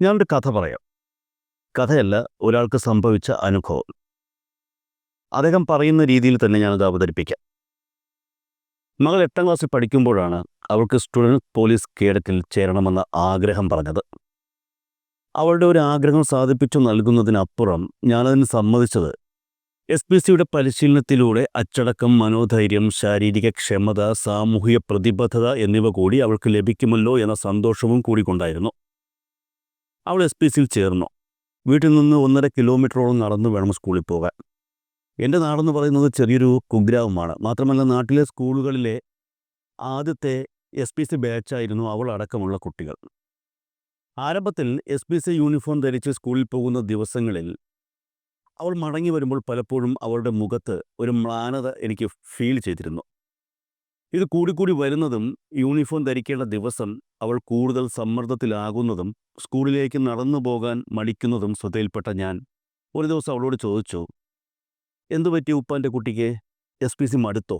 ഞാനൊരു കഥ പറയാം. കഥയല്ല ഒരാൾക്ക് സംഭവിച്ച അനുഭവം. അദ്ദേഹം പറയുന്ന രീതിയിൽ തന്നെ ഞാനത് അവതരിപ്പിക്കാം. മകൾ എട്ടാം ക്ലാസ്സിൽ പഠിക്കുമ്പോഴാണ് അവൾക്ക് സ്റ്റുഡന്റ് പോലീസ് കേഡറ്റിൽ ചേരണമെന്ന ആഗ്രഹം പറഞ്ഞത്. അവളുടെ ഒരു ആഗ്രഹം സാധിപ്പിച്ചു നൽകുന്നതിനപ്പുറം ഞാനതിന് സമ്മതിച്ചത്. എസ് പി സിയുടെ പരിശീലനത്തിലൂടെ അച്ചടക്കം മനോധൈര്യം ശാരീരിക ക്ഷമത സാമൂഹിക പ്രതിബദ്ധത എന്നിവ കൂടി അവൾക്ക് ലഭിക്കുമല്ലോ എന്ന സന്തോഷവും കൂടി കൊണ്ടായിരുന്നു അവൾ എസ് പി സിയിൽ ചേർന്നു. വീട്ടിൽ നിന്ന് ഒന്നര കിലോമീറ്ററോളം നടന്നു വേണം സ്കൂളിൽ പോകാൻ. എന്റെ നാടെന്ന് പറയുന്നത് ചെറിയൊരു കുഗ്രാമമാണ്. മാത്രമല്ല നാട്ടിലെ സ്കൂളുകളിലെ ആദ്യത്തെ എസ് പി സി ബാച്ചായിരുന്നു അവൾ അടക്കമുള്ള കുട്ടികൾ. ആരംഭത്തിൽ എസ് പി സി യൂണിഫോം ധരിച്ച് സ്കൂളിൽ പോകുന്ന ദിവസങ്ങളിൽ അവൾ മടങ്ങി വരുമ്പോൾ പലപ്പോഴും അവളുടെ മുഖത്ത് ഒരു മ്ലാനത എനിക്ക് ഫീൽ ചെയ്തിരുന്നു. ഇത് കൂടിക്കൂടി വരുന്നതും യൂണിഫോം ധരിക്കേണ്ട ദിവസം അവൾ കൂടുതൽ സമ്മർദ്ദത്തിലാകുന്നതും സ്കൂളിലേക്ക് നടന്നു പോകാൻ മടിക്കുന്നതും ശ്രദ്ധയിൽപ്പെട്ട ഞാൻ ഒരു ദിവസം അവളോട് ചോദിച്ചു എന്തു പറ്റി ഉപ്പാന്റെ കുട്ടിക്ക്? എസ് പി സി മടുത്തോ?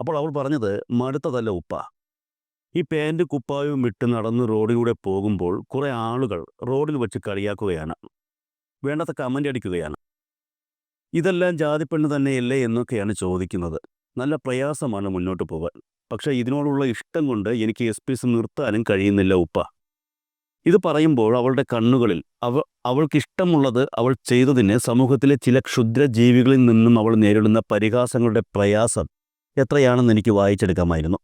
അപ്പോൾ അവൾ പറഞ്ഞത് മടുത്തതല്ല ഉപ്പ. ഈ പാന്റ് കുപ്പായവും ഇട്ട് നടന്ന് റോഡിലൂടെ പോകുമ്പോൾ കുറേ ആളുകൾ റോഡിൽ വെച്ച് കളിയാക്കുകയാണ്. വേണ്ടാത്ത കമന്റ് അടിക്കുകയാണ്. ഇതെല്ലാം ജാതിപ്പെണ്ണ് തന്നെയല്ലേ എന്നൊക്കെയാണ് ചോദിക്കുന്നത്. നല്ല പ്രയാസമാണ് മുന്നോട്ട് പോകാൻ പക്ഷേ ഇതിനോടുള്ള ഇഷ്ടം കൊണ്ട് എനിക്ക് എസ് പി സി നിർത്താനും കഴിയുന്നില്ല ഉപ്പ. ഇത് പറയുമ്പോൾ അവളുടെ കണ്ണുകളിൽ അവ അവൾക്കിഷ്ടമുള്ളത് അവൾ ചെയ്തതിന് സമൂഹത്തിലെ ചില ക്ഷുദ്ര ജീവികളിൽ നിന്നും അവൾ നേരിടുന്ന പരിഹാസങ്ങളുടെ പ്രയാസം എത്രയാണെന്ന് എനിക്ക് വായിച്ചെടുക്കാമായിരുന്നു.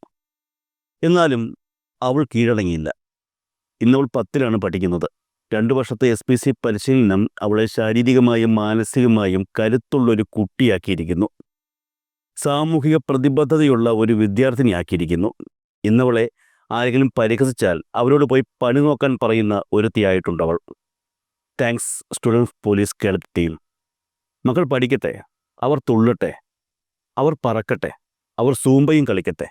എന്നാലും അവൾ കീഴടങ്ങിയില്ല. ഇന്നവൾ പത്തിലാണ് പഠിക്കുന്നത്. രണ്ടു വർഷത്തെ എസ് പി സി പരിശീലനം അവളെ ശാരീരികമായും മാനസികമായും കരുത്തുള്ളൊരു കുട്ടിയാക്കിയിരിക്കുന്നു. സാമൂഹിക പ്രതിബദ്ധതയുള്ള ഒരു വിദ്യാർത്ഥിനിയാക്കിയിരിക്കുന്നു. ഇന്നവളെ ആരെങ്കിലും പരിഹസിച്ചാൽ അവരോട് പോയി പണി നോക്കാൻ പറയുന്ന ഒരുത്തിയായിട്ടുണ്ട് അവൾ thanks students police cadet team. മക്കൾ പഠിക്കട്ടെ അവർ തുള്ളട്ടെ അവർ പറക്കട്ടെ അവർ സൂമ്പയും കളിക്കട്ടെ.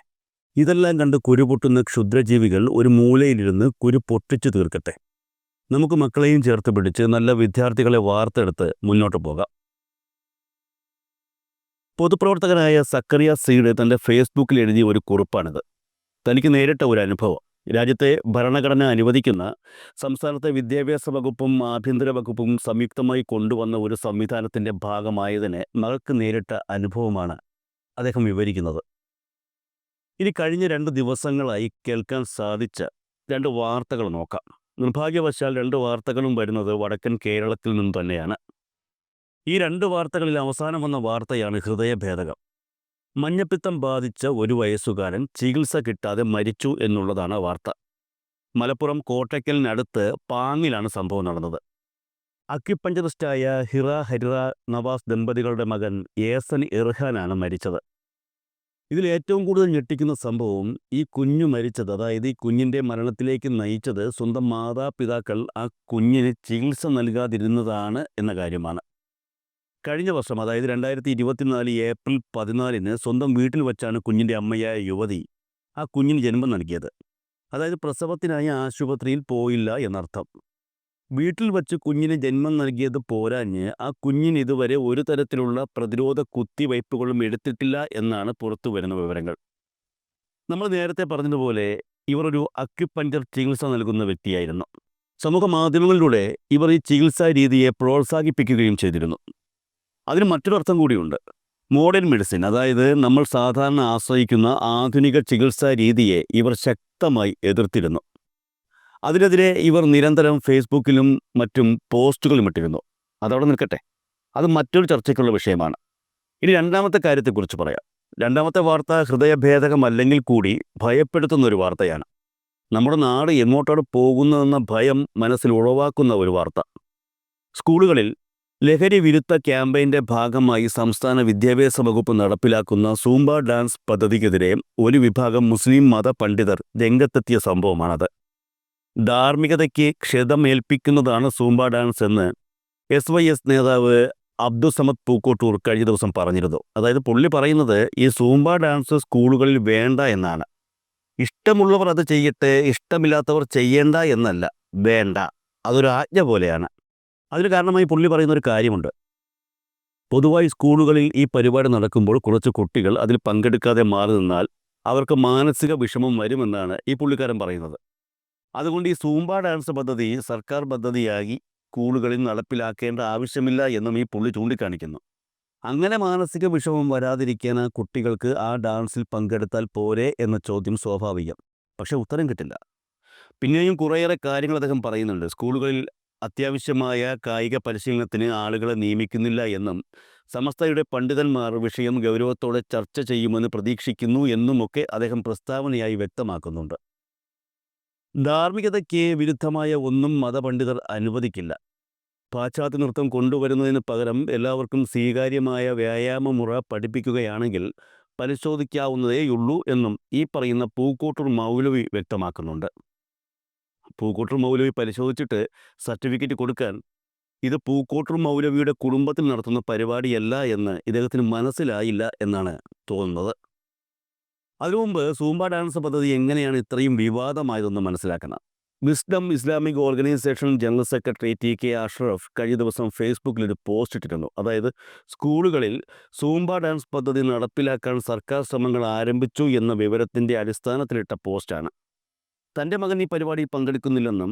ഇതെല്ലാം കണ്ട് കുരുപൊട്ടുന്ന ക്ഷുദ്രജീവികൾ ഒരു മൂലയിലിരുന്ന് കുരു പൊട്ടിച്ചു തീർക്കട്ടെ. നമുക്ക് മക്കളെയും ചേർത്ത് പിടിച്ച് നല്ല വിദ്യാർത്ഥികളെ വാർത്തെടുത്ത് മുന്നോട്ട് പോകാം. പൊതുപ്രവർത്തകനായ സക്കറിയ സീഡ് തന്റെ ഫേസ്ബുക്കിൽ എഴുതിയ ഒരു കുറിപ്പാണിത്. തനിക്ക് നേരിട്ട ഒരു അനുഭവം. രാജ്യത്തെ ഭരണഘടന അനുവദിക്കുന്ന സംസ്ഥാനത്തെ വിദ്യാഭ്യാസ വകുപ്പും ആഭ്യന്തര വകുപ്പും സംയുക്തമായി കൊണ്ടുവന്ന ഒരു സംവിധാനത്തിന്റെ ഭാഗമായതിനെ മകൾക്ക് നേരിട്ട അനുഭവമാണ് അദ്ദേഹം വിവരിക്കുന്നത്. ഇനി കഴിഞ്ഞ രണ്ട് ദിവസങ്ങളായി കേൾക്കാൻ സാധിച്ച രണ്ട് വാർത്തകൾ നോക്കാം. നിർഭാഗ്യവശാൽ രണ്ട് വാർത്തകളും വരുന്നത് വടക്കൻ കേരളത്തിൽ നിന്ന് തന്നെയാണ്. ഈ രണ്ട് വാർത്തകളിൽ അവസാനം വന്ന വാർത്തയാണ് ഹൃദയഭേദകം. മഞ്ഞപ്പിത്തം ബാധിച്ച ഒരു വയസ്സുകാരൻ ചികിത്സ കിട്ടാതെ മരിച്ചു എന്നുള്ളതാണ് വാർത്ത. മലപ്പുറം കോട്ടയ്ക്കലിനടുത്ത് പാങ്ങിലാണ് സംഭവം നടന്നത്. അക്യുപഞ്ചറിസ്റ്റായ ഹിറ ഹരിറ നവാസ് ദമ്പതികളുടെ മകൻ ഏസൻ ഇർഹാനാണ് മരിച്ചത്. ഇതിൽ ഏറ്റവും കൂടുതൽ ഞെട്ടിക്കുന്ന സംഭവം ഈ കുഞ്ഞു മരിച്ചത് അതായത് ഈ കുഞ്ഞിന്റെ മരണത്തിലേക്ക് നയിച്ചത് സ്വന്തം മാതാപിതാക്കൾ ആ കുഞ്ഞിന് ചികിത്സ നൽകാതിരുന്നതാണ് എന്ന കാര്യമാണ്. കഴിഞ്ഞ വർഷം അതായത് രണ്ടായിരത്തി ഇരുപത്തിനാല് ഏപ്രിൽ പതിനാലിന് സ്വന്തം വീട്ടിൽ വച്ചാണ് കുഞ്ഞിന്റെ അമ്മയായ യുവതി ആ കുഞ്ഞിന് ജന്മം നൽകിയത്. അതായത് പ്രസവത്തിനായി ആശുപത്രിയിൽ പോയില്ല എന്നർത്ഥം. വീട്ടിൽ വച്ച് കുഞ്ഞിന് ജന്മം നൽകിയത് പോരാഞ്ഞ് ആ കുഞ്ഞിന് ഇതുവരെ ഒരു തരത്തിലുള്ള പ്രതിരോധ കുത്തിവയ്പ്പുകളും എടുത്തിട്ടില്ല എന്നാണ് പുറത്തു വരുന്ന വിവരങ്ങൾ. നമ്മൾ നേരത്തെ പറഞ്ഞതുപോലെ ഇവർ ഒരു അക്യുപഞ്ചർ ചികിത്സ നൽകുന്ന വ്യക്തിയായിരുന്നു. സമൂഹ മാധ്യമങ്ങളിലൂടെ ഇവർ ഈ ചികിത്സാ രീതിയെ പ്രോത്സാഹിപ്പിക്കുകയും ചെയ്തിരുന്നു. അതിന് മറ്റൊരർത്ഥം കൂടിയുണ്ട്. മോഡേൺ മെഡിസിൻ അതായത് നമ്മൾ സാധാരണ ആശ്രയിക്കുന്ന ആധുനിക ചികിത്സാ രീതിയെ ഇവർ ശക്തമായി എതിർത്തിരുന്നു. അതിനെതിരെ ഇവർ നിരന്തരം ഫേസ്ബുക്കിലും മറ്റും പോസ്റ്റുകളും ഇട്ടിരുന്നു. അതവിടെ നിൽക്കട്ടെ. അത് മറ്റൊരു ചർച്ചയ്ക്കുള്ള വിഷയമാണ്. ഇനി രണ്ടാമത്തെ കാര്യത്തെക്കുറിച്ച് പറയാം. രണ്ടാമത്തെ വാർത്ത ഹൃദയഭേദകമല്ലെങ്കിൽ കൂടി ഭയപ്പെടുത്തുന്ന ഒരു വാർത്തയാണ്. നമ്മുടെ നാട് എങ്ങോട്ടാണ് പോകുന്നതെന്ന ഭയം മനസ്സിൽ ഉളവാക്കുന്ന ഒരു വാർത്ത. സ്കൂളുകളിൽ ലഹരി വിരുദ്ധ ക്യാമ്പയിന്റെ ഭാഗമായി സംസ്ഥാന വിദ്യാഭ്യാസ വകുപ്പ് നടപ്പിലാക്കുന്ന സൂംബ ഡാൻസ് പദ്ധതിക്കെതിരെ ഒരു വിഭാഗം മുസ്ലിം മത പണ്ഡിതർ രംഗത്തെത്തിയ സംഭവമാണത്. ധാർമ്മികതയ്ക്ക് ക്ഷതമേൽപ്പിക്കുന്നതാണ് സൂംബ ഡാൻസ് എന്ന് എസ് വൈ എസ് നേതാവ് അബ്ദുസമദ് പൂക്കോട്ടൂർ കഴിഞ്ഞ ദിവസം പറഞ്ഞിരുന്നു. അതായത് പുള്ളി പറയുന്നത് ഈ സൂംബ ഡാൻസ് സ്കൂളുകളിൽ വേണ്ട എന്നാണ്. ഇഷ്ടമുള്ളവർ അത് ചെയ്യട്ടെ ഇഷ്ടമില്ലാത്തവർ ചെയ്യേണ്ട എന്നല്ല വേണ്ട. അതൊരു ആജ്ഞ പോലെയാണ്. അതിന് കാരണമായി പുള്ളി പറയുന്ന ഒരു കാര്യമുണ്ട്. പൊതുവായി സ്കൂളുകളിൽ ഈ പരിപാടി നടക്കുമ്പോൾ കുറച്ച് കുട്ടികൾ അതിൽ പങ്കെടുക്കാതെ മാറി നിന്നാൽ അവർക്ക് മാനസിക വിഷമം വരുമെന്നാണ് ഈ പുള്ളിക്കാരൻ പറയുന്നത്. അതുകൊണ്ട് ഈ സൂംബ ഡാൻസ് പദ്ധതി സർക്കാർ പദ്ധതിയായി സ്കൂളുകളിൽ നടപ്പിലാക്കേണ്ട ആവശ്യമില്ല എന്നും ഈ പുള്ളി ചൂണ്ടിക്കാണിക്കുന്നു. അങ്ങനെ മാനസിക വിഷമം വരാതിരിക്കാൻ ആ കുട്ടികൾക്ക് ആ ഡാൻസിൽ പങ്കെടുത്താൽ പോരെ എന്ന ചോദ്യം സ്വാഭാവികം. പക്ഷേ ഉത്തരം കിട്ടില്ല. പിന്നെയും കുറേയേറെ കാര്യങ്ങൾ അദ്ദേഹം പറയുന്നുണ്ട്. സ്കൂളുകളിൽ അത്യാവശ്യമായ കായിക പരിശീലനത്തിന് ആളുകളെ നിയമിക്കുന്നില്ല എന്നും സമസ്തയുടെ പണ്ഡിതന്മാർ വിഷയം ഗൗരവത്തോടെ ചർച്ച ചെയ്യുമെന്ന് പ്രതീക്ഷിക്കുന്നു എന്നുമൊക്കെ അദ്ദേഹം പ്രസ്താവനയായി വ്യക്തമാക്കുന്നുണ്ട്. ധാർമ്മികതയ്ക്ക് വിരുദ്ധമായ ഒന്നും മതപണ്ഡിതർ അനുവദിക്കില്ല. പാശ്ചാത്യ നൃത്തം കൊണ്ടുവരുന്നതിന് പകരം എല്ലാവർക്കും സ്വീകാര്യമായ വ്യായാമമുറ പഠിപ്പിക്കുകയാണെങ്കിൽ പരിശോധിക്കാവുന്നതേയുള്ളൂ എന്നും ഈ പറയുന്ന പൂക്കോട്ടൂർ മൗലവി വ്യക്തമാക്കുന്നുണ്ട്. പൂക്കോട്ടൂർ മൗലവി പരിശോധിച്ചിട്ട് സർട്ടിഫിക്കറ്റ് കൊടുക്കാൻ ഇത് പൂക്കോട്ടൂർ മൗലവിയുടെ കുടുംബത്തിൽ നടത്തുന്ന പരിപാടിയല്ല എന്ന് ഇദ്ദേഹത്തിന് മനസ്സിലായില്ല എന്നാണ് തോന്നുന്നത്. അതിനു മുമ്പ് ഡാൻസ് പദ്ധതി എങ്ങനെയാണ് ഇത്രയും വിവാദമായതെന്ന് മനസ്സിലാക്കണം. Wisdom Islamic organisation general secretary T K Ashraf കഴിഞ്ഞ ദിവസം ഫേസ്ബുക്കിൽ ഒരു പോസ്റ്റ് ഇട്ടിരുന്നു. അതായത് സ്കൂളുകളിൽ സൂംബ ഡാൻസ് പദ്ധതി നടപ്പിലാക്കാൻ സർക്കാർ ശ്രമങ്ങൾ ആരംഭിച്ചു എന്ന വിവരത്തിന്റെ അടിസ്ഥാനത്തിലിട്ട പോസ്റ്റാണ്. തന്റെ മകൻ ഈ പരിപാടിയിൽ പങ്കെടുക്കുന്നില്ലെന്നും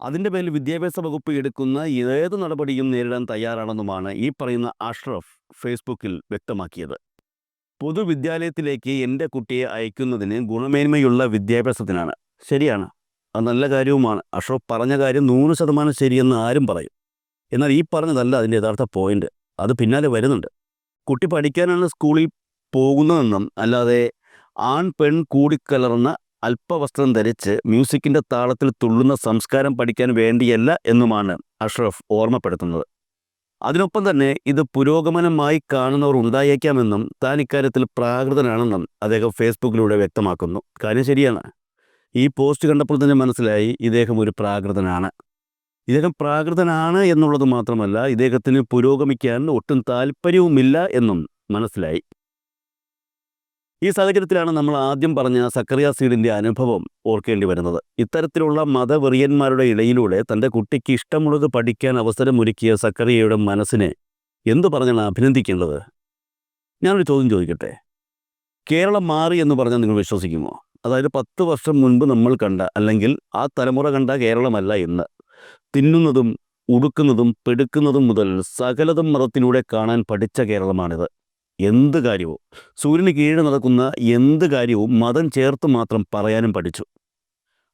അതിന്റെ പേരിൽ വിദ്യാഭ്യാസ വകുപ്പ് എടുക്കുന്ന ഏത് നടപടിയും നേരിടാൻ തയ്യാറാണെന്നുമാണ് ഈ പറയുന്ന അഷ്റഫ് ഫേസ്ബുക്കിൽ വ്യക്തമാക്കിയത്. പൊതുവിദ്യാലയത്തിലേക്ക് എന്റെ കുട്ടിയെ അയക്കുന്നതിന് ഗുണമേന്മയുള്ള വിദ്യാഭ്യാസത്തിനാണ്. ശരിയാണ്. അത് നല്ല കാര്യവുമാണ്. അഷ്റഫ് പറഞ്ഞ കാര്യം നൂറ് ശതമാനം ശരിയെന്ന് ആരും പറയും. എന്നാൽ ഈ പറഞ്ഞതല്ല അതിന്റെ യഥാർത്ഥ പോയിന്റ്. അത് പിന്നാലെ വരുന്നുണ്ട്. കുട്ടി പഠിക്കാനാണ് സ്കൂളിൽ പോകുന്നതെന്നും അല്ലാതെ ആൺ പെൺ കൂടിക്കലർന്ന അല്പവസ്ത്രം ധരിച്ച് മ്യൂസിക്കിന്റെ താളത്തിൽ തുള്ളുന്ന സംസ്കാരം പഠിക്കാൻ വേണ്ടിയല്ല എന്നുമാണ് അഷ്റഫ് ഓർമ്മപ്പെടുത്തുന്നത്. അതിനൊപ്പം തന്നെ ഇത് പുരോഗമനമായി കാണുന്നവർ ഉണ്ടായേക്കാമെന്നും താൻ ഇക്കാര്യത്തിൽ പ്രാകൃതനാണെന്നും അദ്ദേഹം ഫേസ്ബുക്കിലൂടെ വ്യക്തമാക്കുന്നു. കാര്യം ശരിയാണ്. ഈ പോസ്റ്റ് കണ്ടപ്പോൾ തന്നെ മനസ്സിലായി ഇദ്ദേഹം ഒരു പ്രാകൃതനാണ്. ഇദ്ദേഹം പ്രാകൃതനാണ് എന്നുള്ളത് മാത്രമല്ല ഇദ്ദേഹത്തിന് പുരോഗമിക്കാൻ ഒട്ടും താല്പര്യവുമില്ല എന്നും മനസ്സിലായി. ഈ സാഹചര്യത്തിലാണ് നമ്മൾ ആദ്യം പറഞ്ഞ സക്കറിയ സീഡിന്റെ അനുഭവം ഓർക്കേണ്ടി വരുന്നത്. ഇത്തരത്തിലുള്ള മതവെറിയന്മാരുടെ ഇടയിലൂടെ തന്റെ കുട്ടിക്ക് ഇഷ്ടമുള്ളത് പഠിക്കാൻ അവസരമൊരുക്കിയ സക്കറിയയുടെ മനസ്സിനെ എന്തു പറഞ്ഞാണ് അഭിനന്ദിക്കേണ്ടത്? ഞാനൊരു ചോദ്യം ചോദിക്കട്ടെ? കേരളം മാറി എന്ന് പറഞ്ഞാൽ നിങ്ങൾ വിശ്വസിക്കുമോ? അതായത് പത്ത് വർഷം മുൻപ് നമ്മൾ കണ്ട അല്ലെങ്കിൽ ആ തലമുറ കണ്ട കേരളമല്ല ഇന്ന്. തിന്നുന്നതും ഉടുക്കുന്നതും പെടുക്കുന്നതും മുതൽ സകലതും മതത്തിലൂടെ കാണാൻ പഠിച്ച കേരളമാണിത്. എന്ത് കാര്യവും. സൂര്യന് കീഴിൽ നടക്കുന്ന എന്ത് കാര്യവും മതം ചേർത്ത് മാത്രം പറയാനും പഠിച്ചു.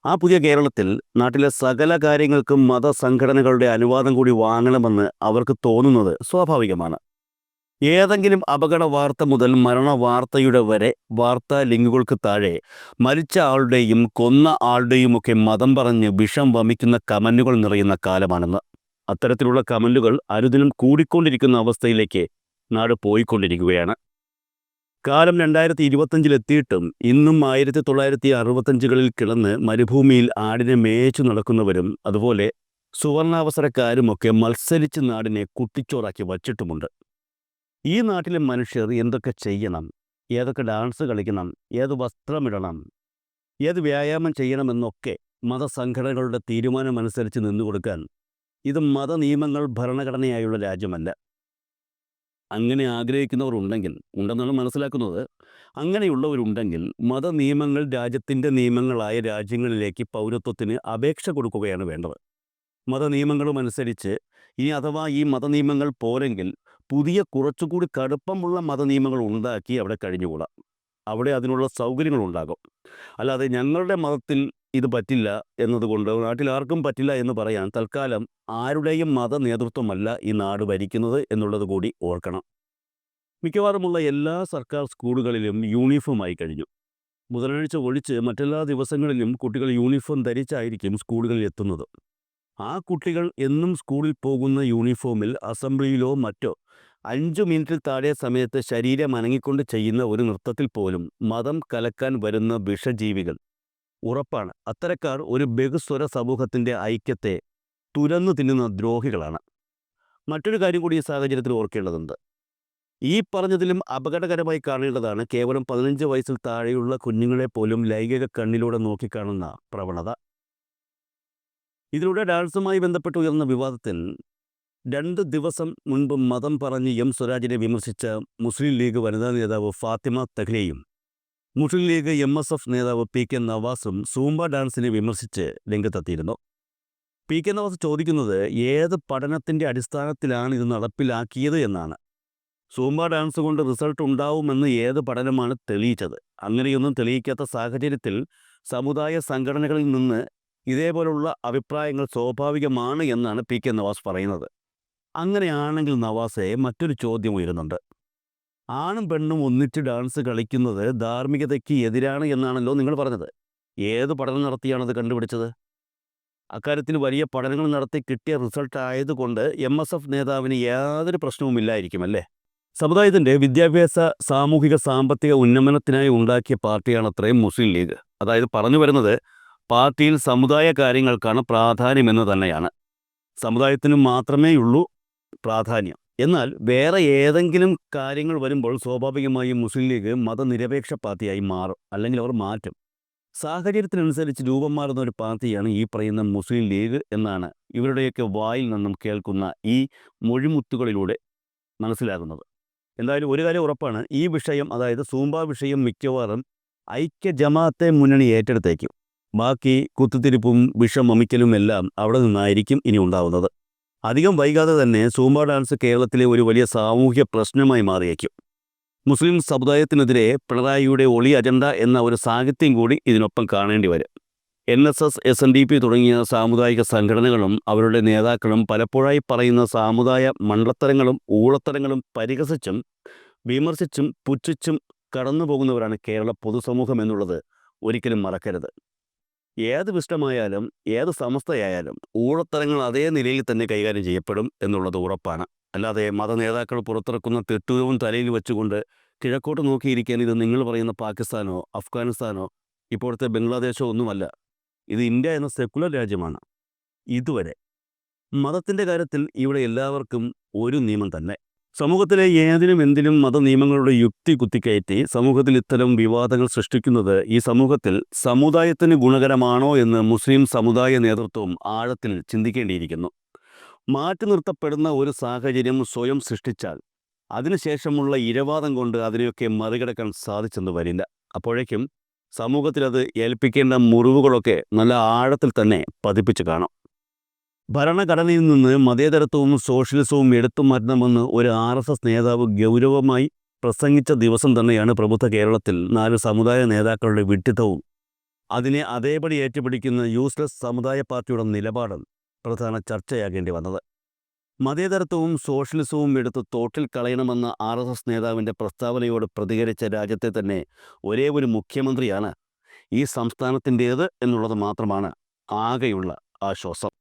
ആ പുതിയ കേരളത്തിൽ നാട്ടിലെ സകല കാര്യങ്ങൾക്കും മതസംഘടനകളുടെ അനുവാദം കൂടി വാങ്ങണമെന്ന് അവർക്ക് തോന്നുന്നത് സ്വാഭാവികമാണ്. ഏതെങ്കിലും അപകട വാർത്ത മുതൽ മരണ വാർത്തയുടെ വരെ വാർത്താ ലിങ്കുകൾക്ക് താഴെ മരിച്ച ആളുടെയും കൊന്ന ആളുടെയുമൊക്കെ മതം പറഞ്ഞ് വിഷം വമിക്കുന്ന കമന്റുകൾ നിറയുന്ന കാലമാണെന്ന്. അത്തരത്തിലുള്ള കമന്റുകൾ അനുദിനം കൂടിക്കൊണ്ടിരിക്കുന്ന അവസ്ഥയിലേക്ക് നാട് പോയിക്കൊണ്ടിരിക്കുകയാണ്. കാലം രണ്ടായിരത്തി ഇരുപത്തഞ്ചിലെത്തിയിട്ടും ഇന്നും ആയിരത്തി തൊള്ളായിരത്തി അറുപത്തഞ്ചുകളിൽ കിടന്ന് മരുഭൂമിയിൽ ആടിനെ മേച്ചു നടക്കുന്നവരും അതുപോലെ സുവർണാവസരക്കാരുമൊക്കെ മത്സരിച്ച് നാടിനെ കുട്ടിച്ചോറാക്കി വച്ചിട്ടുമുണ്ട്. ഈ നാട്ടിലെ മനുഷ്യർ എന്തൊക്കെ ചെയ്യണം? ഏതൊക്കെ ഡാൻസ് കളിക്കണം? ഏത് വസ്ത്രമിടണം? ഏത് വ്യായാമം ചെയ്യണമെന്നൊക്കെ മതസംഘടനകളുടെ തീരുമാനമനുസരിച്ച് നിന്നു കൊടുക്കാൻ ഇത് മതനിയമങ്ങൾ ഭരണഘടനയായുള്ള രാജ്യമല്ല. അങ്ങനെ ആഗ്രഹിക്കുന്നവർ ഉണ്ടെങ്കിൽ ഉണ്ടെന്നാണ് മനസ്സിലാക്കുന്നത് അങ്ങനെയുള്ളവരുണ്ടെങ്കിൽ മതനിയമങ്ങൾ രാജ്യത്തിന്റെ നിയമങ്ങളായ രാജ്യങ്ങളിലേക്ക് പൗരത്വത്തിന് അപേക്ഷ കൊടുക്കുകയാണ് വേണ്ടത്. മത നിയമങ്ങളും അനുസരിച്ച് ഇനി അഥവാ ഈ മത നിയമങ്ങൾ പോരെങ്കിൽ പുതിയ കുറച്ചുകൂടി കടുപ്പമുള്ള മത നിയമങ്ങൾ ഉണ്ടാക്കി അവിടെ കഴിഞ്ഞുകൂടാം. അവിടെ അതിനുള്ള സൗകര്യങ്ങൾ ഉണ്ടാകും അല്ലാതെ ഞങ്ങളുടെ മതത്തിൽ ഇത് പറ്റില്ല എന്നതുകൊണ്ട് നാട്ടിൽ ആർക്കും പറ്റില്ല എന്ന് പറയാൻ തൽക്കാലം ആരുടെയും മത നേതൃത്വമല്ല ഈ നാട് ഭരിക്കുന്നത് എന്നുള്ളത് കൂടി ഓർക്കണം. മിക്കവാറുമുള്ള എല്ലാ സർക്കാർ സ്കൂളുകളിലും യൂണിഫോമായി കഴിഞ്ഞു. ബുധനാഴ്ച ഒഴിച്ച് മറ്റെല്ലാ ദിവസങ്ങളിലും കുട്ടികൾ യൂണിഫോം ധരിച്ചായിരിക്കും സ്കൂളുകളിൽ എത്തുന്നത്. ആ കുട്ടികൾ എന്നും സ്കൂളിൽ പോകുന്ന യൂണിഫോമിൽ അസംബ്ലിയിലോ മറ്റോ അഞ്ചു മിനിറ്റിൽ താഴെ സമയത്ത് ശരീരം അനങ്ങിക്കൊണ്ട് ചെയ്യുന്ന ഒരു നൃത്തത്തിൽ പോലും മതം കലക്കാൻ വരുന്ന വിഷജീവികൾ ഉറപ്പാണ്. അത്തരക്കാർ ഒരു ബഹുസ്വര സമൂഹത്തിന്റെ ഐക്യത്തെ തുരന്നു തിന്നുന്ന ദ്രോഹികളാണ്. മറ്റൊരു കാര്യം കൂടി ഈ സാഹചര്യത്തിൽ ഓർക്കേണ്ടതുണ്ട്. ഈ പറഞ്ഞതിലും അപകടകരമായി കാണേണ്ടതാണ് കേവലം പതിനഞ്ച് വയസ്സിൽ താഴെയുള്ള കുഞ്ഞുങ്ങളെ പോലും ലൈംഗിക കണ്ണിലൂടെ നോക്കിക്കാണുന്ന പ്രവണത. ഇതിലൂടെ ഡാൻസുമായി ബന്ധപ്പെട്ട് ഉയർന്ന വിവാദത്തിൽ രണ്ട് ദിവസം മുൻപ് മതം പറഞ്ഞ് എം സ്വരാജിനെ വിമർശിച്ച മുസ്ലിം ലീഗ് വനിതാ നേതാവ് Fathima തഹ്ലിയും Muslim League M S F നേതാവ് പി കെ നവാസും സൂംബ ഡാൻസിനെ വിമർശിച്ച് രംഗത്തെത്തിയിരുന്നു. പി കെ നവാസ് ചോദിക്കുന്നത് ഏത് പഠനത്തിന്റെ അടിസ്ഥാനത്തിലാണ് ഇത് നടപ്പിലാക്കിയത് എന്നാണ്. സൂംബ ഡാൻസ് കൊണ്ട് റിസൾട്ട് ഉണ്ടാവുമെന്ന് ഏത് പഠനമാണ് തെളിയിച്ചത്? അങ്ങനെയൊന്നും തെളിയിക്കാത്ത സാഹചര്യത്തിൽ സമുദായ സംഘടനകളിൽ നിന്ന് ഇതേപോലുള്ള അഭിപ്രായങ്ങൾ സ്വാഭാവികമാണ് എന്നാണ് പി കെ നവാസ് പറയുന്നത്. അങ്ങനെയാണെങ്കിൽ നവാസെ മറ്റൊരു ചോദ്യം ഉയരുന്നുണ്ട്. ആണും പെണ്ണും ഒന്നിച്ച് ഡാൻസ് കളിക്കുന്നത് ധാർമ്മികതയ്ക്ക് എതിരാണ് എന്നാണല്ലോ നിങ്ങൾ പറഞ്ഞത്. ഏത് പഠനം നടത്തിയാണത് കണ്ടുപിടിച്ചത്? അക്കാര്യത്തിൽ വലിയ പഠനങ്ങൾ നടത്തി കിട്ടിയ റിസൾട്ട് ആയതുകൊണ്ട് എം എസ് എഫ് നേതാവിന് യാതൊരു പ്രശ്നവുമില്ലായിരിക്കും അല്ലേ? സമുദായത്തിന്റെ വിദ്യാഭ്യാസ സാമൂഹിക സാമ്പത്തിക ഉന്നമനത്തിനായി ഉണ്ടാക്കിയ പാർട്ടിയാണ് അത്രയും മുസ്ലിം ലീഗ്. അതായത് പറഞ്ഞു വരുന്നത് പാർട്ടിയിൽ സമുദായ കാര്യങ്ങൾക്കാണ് പ്രാധാന്യമെന്ന് തന്നെയാണ്. സമുദായത്തിന് മാത്രമേയുള്ളൂ പ്രാധാന്യം. എന്നാൽ വേറെ ഏതെങ്കിലും കാര്യങ്ങൾ വരുമ്പോൾ സ്വാഭാവികമായും മുസ്ലിം ലീഗ് മതനിരപേക്ഷ പാർട്ടിയായി മാറും അല്ലെങ്കിൽ അവർ മാറ്റും. സാഹചര്യത്തിനനുസരിച്ച് രൂപം മാറുന്ന ഒരു പാർട്ടിയാണ് ഈ പറയുന്ന മുസ്ലിം ലീഗ് എന്നാണ് ഇവരുടെയൊക്കെ വായിൽ നിന്നും കേൾക്കുന്ന ഈ മൊഴിമുത്തുകളിലൂടെ മനസ്സിലാകുന്നത്. എന്തായാലും ഒരു കാര്യം ഉറപ്പാണ് ഈ വിഷയം അതായത് സൂമ്പ വിഷയം മിക്കവാറും ഐക്യ ജമാഅത്തെ മുന്നണി ഏറ്റെടുത്തേക്കും. ബാക്കി കുത്തുതിരിപ്പും വിഷമമിക്കലും എല്ലാം അവിടെ നിന്നായിരിക്കും ഇനി ഉണ്ടാവുന്നത്. അധികം വൈകാതെ തന്നെ സൂമ്പ ഡാൻസ് കേരളത്തിലെ ഒരു വലിയ സാമൂഹ്യ പ്രശ്നമായി മാറിയേക്കും. മുസ്ലിം സമുദായത്തിനെതിരെ പിണറായിയുടെ ഒളി അജണ്ട എന്ന ഒരു സാഹിത്യം കൂടി ഇതിനൊപ്പം കാണേണ്ടി വരും. N S S S N D P തുടങ്ങിയ സാമുദായിക സംഘടനകളും അവരുടെ നേതാക്കളും പലപ്പോഴായി പറയുന്ന സാമുദായ മണ്ടത്തരങ്ങളും ഊളത്തരങ്ങളും പരിഹസിച്ചും വിമർശിച്ചും പുച്ഛിച്ചും കടന്നു പോകുന്നവരാണ് കേരള പൊതുസമൂഹം എന്നുള്ളത് ഒരിക്കലും മറക്കരുത്. ഏത് വിഷ്ടമായാലും ഏത് സമസ്തയായാലും ഊഴത്തരങ്ങൾ അതേ നിലയിൽ തന്നെ കൈകാര്യം ചെയ്യപ്പെടും എന്നുള്ളത് ഉറപ്പാണ്. അല്ലാതെ മത നേതാക്കൾ പുറത്തിറക്കുന്ന തെട്ടുകവും തലയിൽ വെച്ചുകൊണ്ട് കിഴക്കോട്ട് നോക്കിയിരിക്കാൻ ഇത് നിങ്ങൾ പറയുന്ന പാകിസ്ഥാനോ അഫ്ഗാനിസ്ഥാനോ ഇപ്പോഴത്തെ ബംഗ്ലാദേശോ ഒന്നുമല്ല. ഇത് ഇന്ത്യ എന്ന സെക്കുലർ രാജ്യമാണ്. ഇതുവരെ. മതത്തിന്റെ കാര്യത്തിൽ ഇവിടെ എല്ലാവർക്കും ഒരു നിയമം തന്നെ. സമൂഹത്തിലെ ഏതിനും എന്തിനും മതനിയമങ്ങളുടെ യുക്തി കുത്തിക്കയറ്റി സമൂഹത്തിൽ ഇത്തരം വിവാദങ്ങൾ സൃഷ്ടിക്കുന്നത് ഈ സമൂഹത്തിൽ സമുദായത്തിന് ഗുണകരമാണോ എന്ന് മുസ്ലിം സമുദായ നേതൃത്വം ആഴത്തിൽ ചിന്തിക്കേണ്ടിയിരിക്കുന്നു. മാറ്റി നിർത്തപ്പെടുന്ന ഒരു സാഹചര്യം സ്വയം സൃഷ്ടിച്ചാൽ അതിനുശേഷമുള്ള ഇരവാദം കൊണ്ട് അതിനെയൊക്കെ മറികടക്കാൻ സാധിച്ചെന്ന് വരില്ല. അപ്പോഴേക്കും സമൂഹത്തിൽ അത് ഏൽപ്പിക്കേണ്ട മുറിവുകളൊക്കെ നല്ല ആഴത്തിൽ തന്നെ പതിപ്പിച്ച് കാണാം. ഭരണഘടനയിൽ നിന്ന് മതേതരത്വവും സോഷ്യലിസവും എടുത്തു മാറ്റണമെന്ന് ഒരു ആർ എസ് എസ് നേതാവ് ഗൗരവമായി പ്രസംഗിച്ച ദിവസം തന്നെയാണ് പ്രബുദ്ധ കേരളത്തിൽ നാല് സമുദായ നേതാക്കളുടെ വിഡ്ഢിത്തവും അതിനെ അതേപടി ഏറ്റുപിടിക്കുന്ന യൂസ്ലെസ് സമുദായ പാർട്ടിയുടെ നിലപാടും പ്രധാന ചർച്ചയാകേണ്ടി വന്നത്. മതേതരത്വവും സോഷ്യലിസവും എടുത്ത് തോട്ടിൽ കളയണമെന്ന ആർ എസ് എസ് നേതാവിന്റെ പ്രസ്താവനയോട് പ്രതികരിച്ച രാജ്യത്തെ തന്നെ ഒരേ ഒരു മുഖ്യമന്ത്രിയാണ് ഈ സംസ്ഥാനത്തിന്റേത് എന്നുള്ളത് മാത്രമാണ് ആകെയുള്ള ആശ്വാസം.